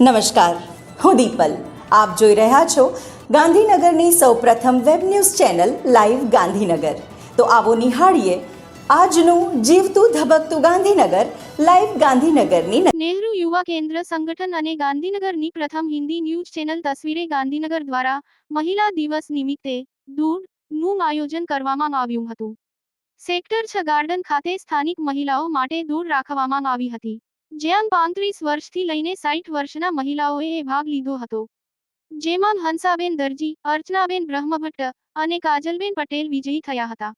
નમસ્કાર. હું દીપલ. આપ જોઈ રહ્યા છો ગાંધીનગરની સૌપ્રથમ web news channel live Gandhinagar. તો આવો નિહાળીએ આજનું જીવતું ધબકતું ગાંધીનગર લાઈવ ગાંધીનગરની નહેરુ યુવા કેન્દ્ર સંગઠન અને ગાંધીનગરની પ્રથમ હિન્દી ન્યૂઝ ચેનલ તસવીરે ગાંધીનગર દ્વારા મહિલા દિવસ નિમિત્તે દૂધનું આયોજન કરવામાં આવ્યું હતું. સેક્ટર છ ગાર્ડન ખાતે સ્થાનિક મહિલાઓ માટે દૂર રાખવામાં આવી હતી. જ્યાં પાંત્રીસ વર્ષથી લઈને સાઠ વર્ષના મહિલાઓએ ભાગ લીધો હતો. જેમાં હંસાબેન દરજી, અર્ચનાબેન બ્રહ્મભટ્ટ અને કાજલબેન પટેલ વિજયી થયા હતા.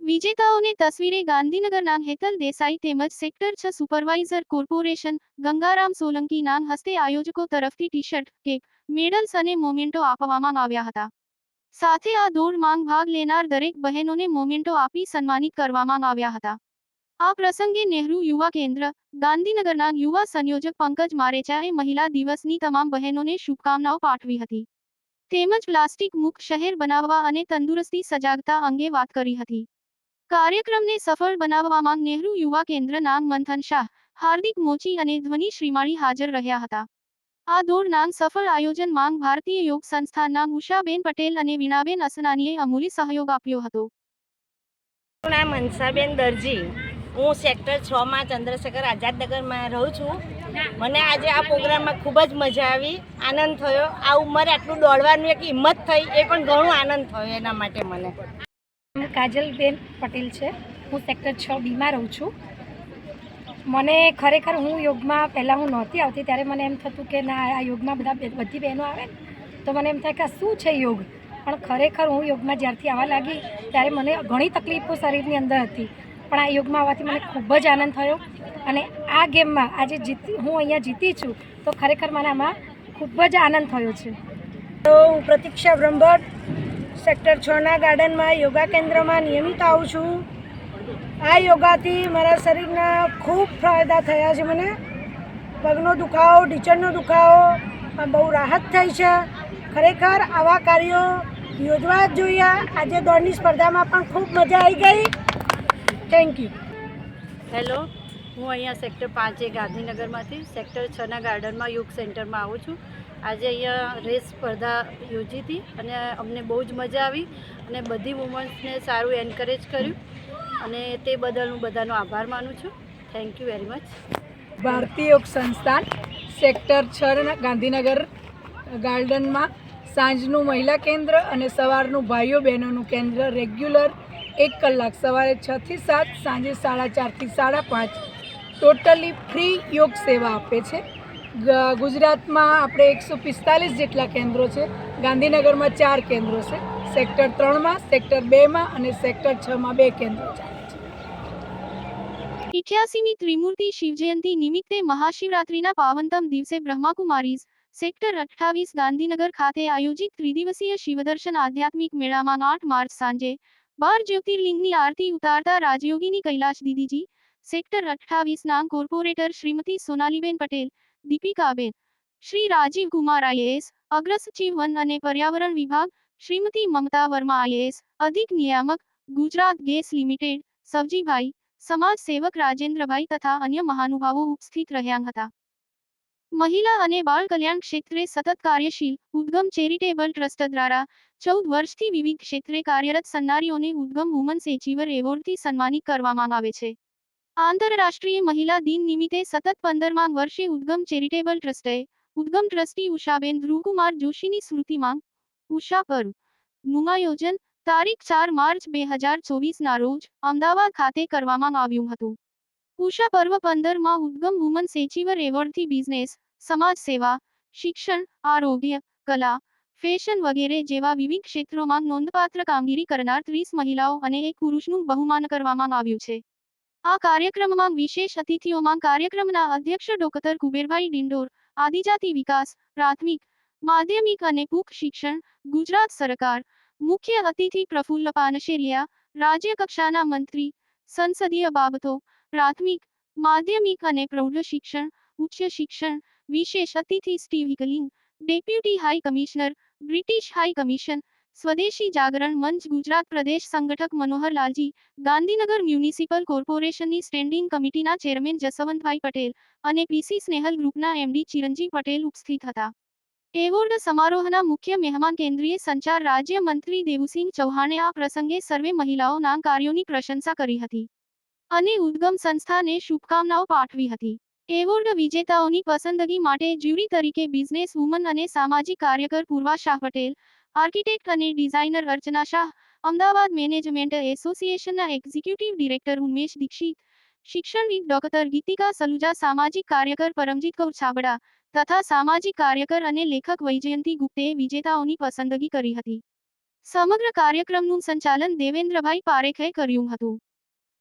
વિજેતાઓને તસવીરે ગાંધીનગરના હેતલ દેસાઈ તેમજ સેક્ટર છ સુપરવાઇઝર કોર્પોરેશન ગંગારામ સોલંકી નાન હસ્તે આયોજકો તરફથી ટી શર્ટ કેક મેડલ્સ અને મોમેન્ટો આપવામાં આવ્યા હતા. સાથે આ દોડમાં ભાગ લેનાર દરેક બહેનોને મોમેન્ટો આપી સન્માનિત કરવામાં આવ્યા હતા. આ પ્રસંગે નેહરુ યુવા કેન્દ્ર, ગાંધીનગરના યુવા સંયોજક પંકજ મારેચાએ મહિલા દિવસની તમામ બહેનોને શુભકામનાઓ પાઠવી હતી. તેમજ પ્લાસ્ટિક મુક્ત શહેર બનાવવા અને તંદુરસ્તી સજાગતા અંગે વાત કરી હતી. કાર્યક્રમને સફળ બનાવવામાં નેહરુ યુવા કેન્દ્રના મંથન શાહ, હાર્દિક મોચી અને ધ્વનિ શ્રીમાળી હાજર રહ્યા હતા. આ દોડના સફળ આયોજન માંગ ભારતીય યોગ સંસ્થાના ઉષાબેન પટેલ અને વીણાબેન અસનાનીએ અમૂલી સહયોગ આપ્યો હતો. નામ દરજી. હું સેક્ટર છ માં ચંદ્રશેખર આઝાદનગરમાં રહું છું. મને આજે આ પ્રોગ્રામમાં ખૂબ જ મજા આવી આનંદ થયો. આ ઉંમરે આટલું દોડવાનું એક હિંમત થઈ એ પણ ઘણો આનંદ થયો એના માટે મને. કાજલબેન પટેલ છે. હું સેક્ટર છ બીમાં રહું છું. મને ખરેખર હું યોગમાં પહેલાં હું નહોતી આવતી ત્યારે મને એમ થતું કે ના આ યોગમાં બધા બધી બહેનો આવે ને તો મને એમ થાય કે શું છે યોગ? પણ ખરેખર હું યોગમાં જ્યારથી આવવા લાગી ત્યારે મને ઘણી તકલીફો શરીરની અંદર હતી. પણ આ યોગમાં આવવાથી મને ખૂબ જ આનંદ થયો. અને આ ગેમમાં આજે જીતી, હું અહીંયા જીતી છું તો ખરેખર મને આમાં ખૂબ જ આનંદ થયો છે. તો હું પ્રતીક્ષા બ્રહ્મભટ્ટ, સેક્ટર છના ગાર્ડનમાં યોગા કેન્દ્રમાં નિયમિત આવું છું. આ યોગાથી મારા શરીરના ખૂબ ફાયદા થયા છે મને. પગનો દુખાવો, ઢીચણનો દુખાવો બહુ રાહત થઈ છે. ખરેખર આવા કાર્યો યોજવા જ જોઈએ. આજે દોડની સ્પર્ધામાં પણ ખૂબ મજા આવી ગઈ. થેન્ક યુ હેલો હું અહીંયા સેક્ટર પાંચે ગાંધીનગરમાંથી સેક્ટર છના ગાર્ડનમાં યોગ સેન્ટરમાં આવું છું. આજે અહીંયા રેસ સ્પર્ધા યોજી હતી અને અમને બહુ જ મજા આવી અને બધી વુમન્સને સારું એન્કરેજ કર્યું અને તે બદલ હું બધાનો આભાર માનું છું. થેન્ક યુ વેરી મચ ભારતીય યોગ સંસ્થાન સેક્ટર છ ગાંધીનગર ગાર્ડનમાં સાંજનું મહિલા કેન્દ્ર અને સવારનું ભાઈઓ બહેનોનું કેન્દ્ર રેગ્યુલર એક કલાક સવારે છથી સાત, સાંજે સાડા ચારથી સાડા પાંચ. ટોટલી ફ્રી યોગ સેવા આપે છે. ગુજરાતમાં આપણે એકસો પિસ્તાલીસ જેટલા કેન્દ્રો છે. ગાંધીનગરમાં ચાર કેન્દ્રો છે. સેક્ટર ત્રણમાં, સેક્ટર બેમાં અને સેક્ટર છમાં બે કેન્દ્રો છે. ઇઠ્યાસીમી ત્રિમૂર્તિ શિવજયંતિ નિમિત્તે મહાશિવરાત્રિના પાવનતમ દિવસે બ્રહ્માકુમારીઝ સેક્ટર અઠ્ઠાવીસ ગાંધીનગર ખાતે આયોજિત ત્રિદિવસીય શિવદર્શન આધ્યાત્મિક મેળામાં આઠ માર્ચ સાંજે બાર જ્યોતિર્લિંગની આરતી ઉતારતા રાજયોગીની કૈલાશ દીદીજી, સેક્ટર અઠ્ઠાવીસના કોર્પોરેટર શ્રીમતી સોનાલીબેન પટેલ, દીપિકાબેન, શ્રી રાજીવ કુમાર આઈએએસ અગ્ર સચિવ વન અને પર્યાવરણ વિભાગ, શ્રીમતી મમતા વર્મા આઈએએસ અધિક નિયામક, ગુજરાત ગેસ લિમિટેડ, સવજીભાઈ સમાજ સેવક રાજેન્દ્રભાઈ તથા અન્ય મહાનુભાવો ઉપસ્થિત રહ્યા હતા. મહિલા અને બાળ કલ્યાણ ક્ષેત્રે સતત કાર્યશીલ, ઉદ્ગમ ચેરિટેબલ ટ્રસ્ટ દ્વારા ચૌદ વર્ષથી વિવિધ ક્ષેત્રે કાર્યરત સન્નારીઓને ઉદ્ગમ વુમન્સ એચીવર એવોર્ડથી સન્માનિત કરવામાં આવે છે. આંતરરાષ્ટ્રીય મહિલા દિન નિમિત્તે સતત પંદરમા વર્ષે ઉદ્ગમ ચેરિટેબલ ટ્રસ્ટે ઉદ્ગમ ટ્રસ્ટી ઉષાબેન ધ્રુવકુમાર જોશીની સ્મૃતિમાં ઉષા પર્વનું આયોજન તારીખ ચાર માર્ચ બે હજાર ચોવીસના રોજ અમદાવાદ ખાતે કરવામાં આવ્યું હતું. ઉષા પર્વ પંદરમાં ઉદ્ગમ વુમન એચીવર એવોર્ડથી બિઝનેસ, સમાજ સેવા, શિક્ષણ, આરોગ્ય, કલા, ફેશન વગેરે જેવા વિવિધ ક્ષેત્રોમાં નોંધપાત્ર કામગીરી કરનાર ત્રીસ મહિલાઓ અને એક પુરુષનું બહુમાન કરવામાં આવ્યું છે. આ કાર્યક્રમમાં વિશેષ અતિથિઓમાં કાર્યક્રમના અધ્યક્ષ ડોક્ટર કુબેરભાઈ ડિંડોર, આદિજાતિ વિકાસ, પ્રાથમિક, માધ્યમિક અને પુખ શિક્ષણ, ગુજરાત સરકાર, મુખ્ય અતિથિ પ્રફુલ્લ પાનશેરિયા રાજ્ય કક્ષાના મંત્રી, સંસદીય બાબતો પ્રાથમિક, માધ્યમિક અને પ્રૌઢ શિક્ષણ, ઉચ્ચ શિક્ષણ, વિશેષ અતિથિ Steve Hickling deputy high commissioner, British high commission, Swadeshi Jagran Manch, Gujarat પ્રદેશ સંગઠક મનોહર લાલજી ગાંધીનગર મ્યુનિસિપલ કોર્પોરેશનની સ્ટેન્ડિંગ કમિટીના ચેરમેન જસવંતભાઈ પટેલ અને પીસી સ્નેહલ ગ્રુપના એમડી ચિરંજી પટેલ ઉપસ્થિત હતા. એવોર્ડ સમારોહના મુખ્ય મહેમાન કેન્દ્રીય સંચાર રાજ્ય મંત્રી દેવુસિંહ ચૌહાણે આ પ્રસંગે સર્વે મહિલાઓના કાર્યોની પ્રશંસા કરી હતી. અને ઉદ્ગમ સંસ્થાને શુભકામનાઓ પાઠવી હતી. એવોર્ડ વિજેતાઓની પસંદગી માટે જ્યુરી તરીકે બિઝનેસ વુમન અને સામાજિક કાર્યકર પૂર્વા શાહ પટેલ, આર્કિટેક્ટ અને ડિઝાઇનર અર્ચના શાહ, અમદાવાદ મેનેજમેન્ટ એસોસિએશનના એક્ઝિક્યુટિવ ડિરેક્ટર ઉમેશ દીક્ષિત શિક્ષણવિદ ડોક્ટર ગીતિકા સલુજા, સામાજિક કાર્યકર પરમજીત કૌર છાબડા તથા સામાજિક કાર્યકર અને લેખક વૈજયંતી ગુપ્તે વિજેતાઓની પસંદગી કરી હતી. સમગ્ર કાર્યક્રમનું સંચાલન દેવેન્દ્રભાઈ પારેખે કર્યું હતું.